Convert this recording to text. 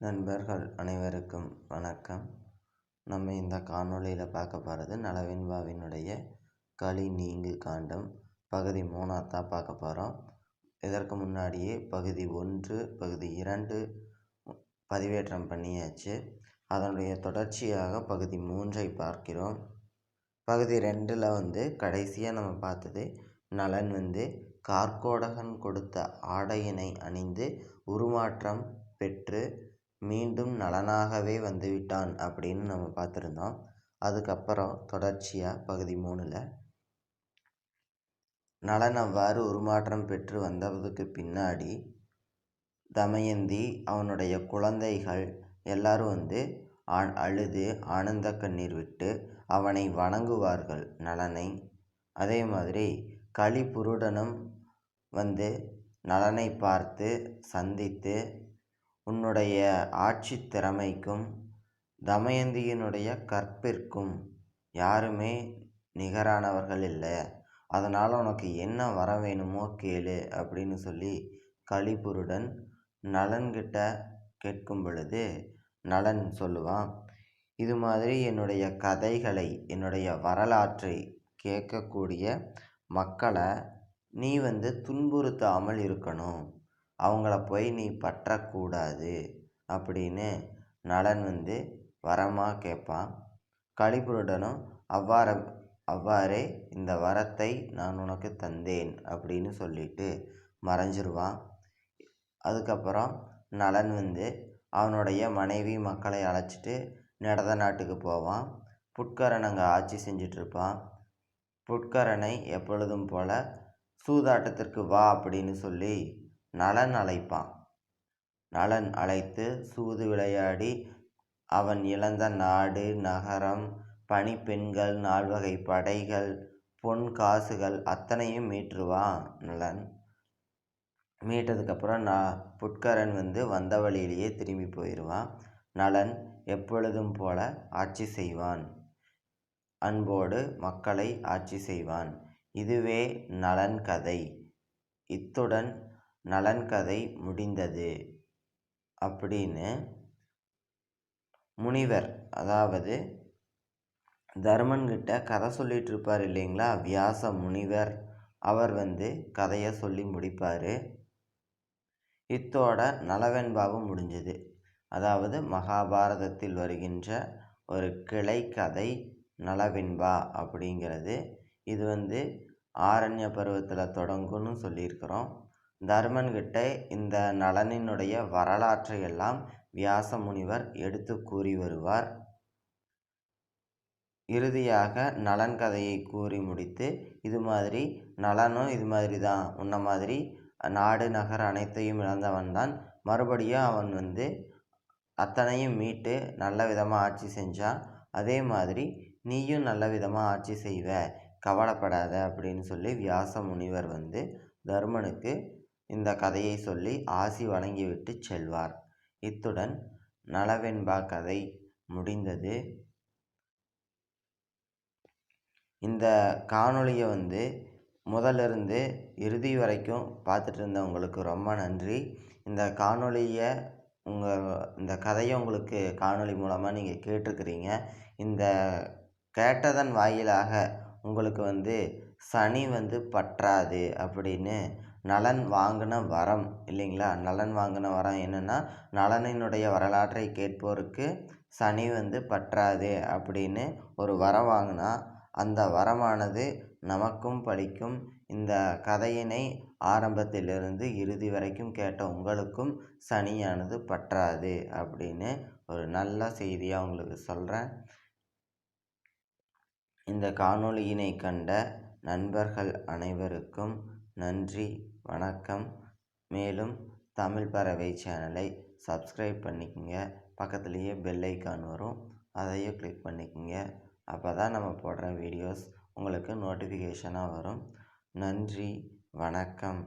நண்பர்கள் அனைவருக்கும் வணக்கம். நம்ம இந்த காணொளியில் பார்க்க போகிறது நலவெண்பாவினுடைய களி நீங்கு காண்டம். பகுதி மூணாத்தான் பார்க்க போகிறோம் இதற்கு முன்னாடியே பகுதி ஒன்று பகுதி இரண்டு பதிவேற்றம் பண்ணியாச்சு. அதனுடைய தொடர்ச்சியாக பகுதி மூன்றை பார்க்கிறோம். பகுதி ரெண்டில் வந்து கடைசியாக நம்ம பார்த்தது நலன் வந்து கார்கோடகன் கொடுத்த ஆடையினை அணிந்து உருமாற்றம் பெற்று மீண்டும் நலனாகவே வந்துவிட்டான் அப்படின்னு நம்ம பார்த்துருந்தோம். அதுக்கப்புறம் தொடர்ச்சியாக பகுதி மூணில் நலன் அவ்வாறு உருமாற்றம் பெற்று வந்ததுக்கு பின்னாடி தமயந்தி அவனுடைய குழந்தைகள் எல்லாரும் வந்து அழுது ஆனந்த கண்ணீர் விட்டு அவனை வணங்குவார்கள் நலனை. அதே மாதிரி களிப்புருடனும் வந்து நலனை பார்த்து சந்தித்து உன்னுடைய ஆட்சித் திறமைக்கும் தமயந்தியினுடைய கற்பிற்கும் யாருமே நிகரானவர்கள் இல்லை. அதனால் உனக்கு என்ன வர வேணுமோ கேளு அப்படின்னு சொல்லி கலிபுருடன் நலன்கிட்ட கேட்கும் பொழுது நலன் சொல்லுவான். இது மாதிரி என்னுடைய கதைகளை என்னுடைய வரலாற்றை கேட்கக்கூடிய மக்களை நீ வந்து துன்புறுத்தாமல் இருக்கணும். அவங்கள போய் நீ பற்றக்கூடாது அப்படின்னு நலன் வந்து வரமாக கேட்பான். கலிபுருடனும் அவ்வாற அவ்வாறே இந்த வரத்தை நான் உனக்கு தந்தேன் அப்படின்னு சொல்லிட்டு மறைஞ்சிருவான். அதுக்கப்புறம் நலன் வந்து அவனுடைய மனைவி மக்களை அழைச்சிட்டு நடத நாட்டுக்கு போவான். புட்கரன் அங்கே ஆட்சி செஞ்சிட்ருப்பான். புட்கரனை எப்பொழுதும் போல் சூதாட்டத்திற்கு வா அப்படின்னு சொல்லி நலன் அழைப்பான். நலன் அழைத்து சூது விளையாடி அவன் இழந்த நாடு நகரம் பணிப்பெண்கள் நால்வகை படைகள் பொன் காசுகள் அத்தனையும் மீட்டுருவான் நலன். மீட்டதுக்கப்புறம் நான் புட்கரன் வந்து வந்த வழியிலேயே திரும்பி போயிடுவான் நலன் எப்பொழுதும் போல ஆட்சி செய்வான். அன்போடு மக்களை ஆட்சி செய்வான். இதுவே நலன் கதை. இத்துடன் நலன் கதை முடிந்தது. அப்படின்னு முனிவர் அதாவது தர்மன்கிட்ட கதை சொல்லிகிட்டு இருப்பார் இல்லைங்களா? வியாச முனிவர். அவர் வந்து கதையை சொல்லி முடிப்பார். இத்தோட நலவெண்பாவும் முடிஞ்சது. அதாவது மகாபாரதத்தில் வருகின்ற ஒரு கிளை கதை நலவெண்பா அப்படிங்கிறது. இது வந்து ஆரண்ய பருவத்தில் தொடங்கும்னு சொல்லியிருக்கிறோம். தர்மன்கிட்ட இந்த நலனினுடைய வரலாற்றை எல்லாம் வியாச முனிவர் எடுத்து கூறி வருவார். இறுதியாக நலன் கதையை கூறி முடித்து இது மாதிரி நலனும் இது மாதிரி தான் உன்ன மாதிரி நாடு நகர் அனைத்தையும் இழந்தவன் தான். மறுபடியும் அவன் வந்து அத்தனையும் மீட்டு நல்ல விதமாக ஆட்சி செஞ்சான். அதே மாதிரி நீயும் நல்ல விதமாக ஆட்சி செய்வ கவலைப்படாத அப்படின்னு சொல்லி வியாச முனிவர் வந்து தர்மனுக்கு இந்த கதையை சொல்லி ஆசி வழங்கிவிட்டு செல்வார். இத்துடன் நலவெண்பா கதை முடிந்தது. இந்த காணொளியை வந்து முதலிருந்து இறுதி வரைக்கும் பார்த்துட்டு இருந்தவங்களுக்கு ரொம்ப நன்றி. இந்த காணொளியை உங்கள் இந்த கதையை உங்களுக்கு காணொளி மூலமாக நீங்கள் கேட்டிருக்கிறீங்க. இந்த கேட்டதன் வாயிலாக உங்களுக்கு வந்து சனி வந்து பற்றாது அப்படின்னு நலன் வாங்கின வரம் இல்லைங்களா? நலன் வாங்கின வரம் என்னென்னா நலனினுடைய வரலாற்றை கேட்போருக்கு சனி வந்து பற்றாது அப்படின்னு ஒரு வரம் வாங்கினா அந்த வரமானது நமக்கும் பழிக்கும் இந்த கதையினை ஆரம்பத்திலிருந்து இறுதி வரைக்கும் கேட்ட உங்களுக்கும் சனியானது பற்றாது அப்படின்னு ஒரு நல்ல செய்தியாக உங்களுக்கு சொல்கிறேன் இந்த காணொளியினை கண்ட நண்பர்கள் அனைவருக்கும் நன்றி. வணக்கம். மேலும் தமிழ் பறவை சேனலை சப்ஸ்கிரைப் பண்ணிக்கோங்க. பக்கத்துலேயே பெல் ஐக்கான் வரும். அதையும் கிளிக் பண்ணிக்கோங்க. அப்போ தான் நம்ம போடுற வீடியோஸ் உங்களுக்கு நோட்டிஃபிகேஷனாக வரும். நன்றி. வணக்கம்.